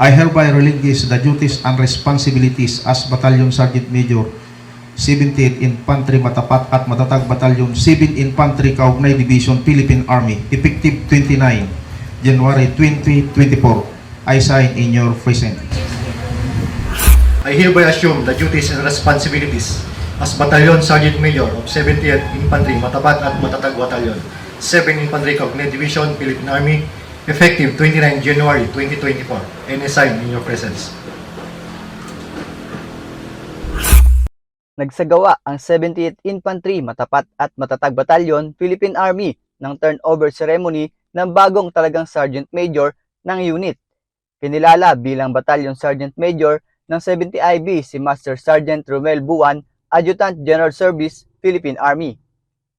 I hereby relinquish the duties and responsibilities as Battalion Sergeant Major 78th Infantry Matapat at Matatag Battalion 7 Infantry Kaugnay Division Philippine Army effective 29 January 2024. I sign in your presence. I hereby assume the duties and responsibilities as Battalion Sergeant Major of 70th Infantry Matabat at Matatag Battalion, 7 Infantry Cognate Division, Philippine Army, effective 29 January 2024, and I sign in your presence. Nagsagawa ang 70th Infantry Matapat at Matatag Battalion, Philippine Army ng turnover ceremony ng bagong talagang Sergeant Major ng unit. Kinilala bilang Battalion Sergeant Major ng 70 IB si Master Sergeant Romel Buwan, Adjutant General Service, Philippine Army.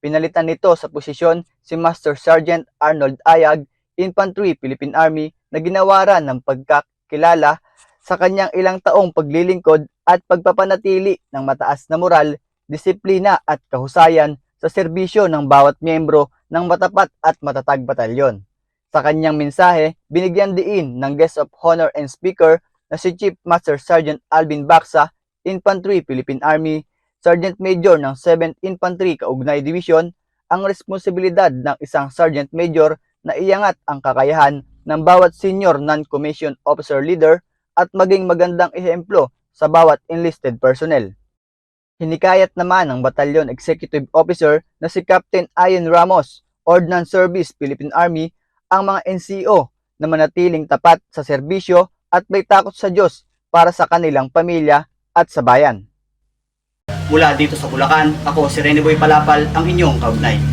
Pinalitan nito sa posisyon si Master Sergeant Arnold Ayag, Infantry, Philippine Army na ginawaran ng pagkakilala sa kanyang ilang taong paglilingkod at pagpapanatili ng mataas na moral, disiplina at kahusayan sa serbisyo ng bawat miyembro ng matapat at matatag batalyon. Sa kanyang mensahe, binigyan diin ng guest of honor and speaker na si Chief Master Sergeant Alvin Baksa, Infantry Philippine Army, Sergeant Major ng 7th Infantry Kaugnay Division, ang responsibilidad ng isang Sergeant Major na iangat ang kakayahan ng bawat senior non-commissioned officer leader at maging magandang ehemplo sa bawat enlisted personnel. Hinikayat naman ng Batalyon Executive Officer na si Captain Ian Ramos, Ordnance Service Philippine Army, ang mga NCO na manatiling tapat sa serbisyo at may takot sa Diyos para sa kanilang pamilya at sa bayan. Mula dito sa Bulacan, ako si Rene Boy Palapal, ang inyong kaugnay.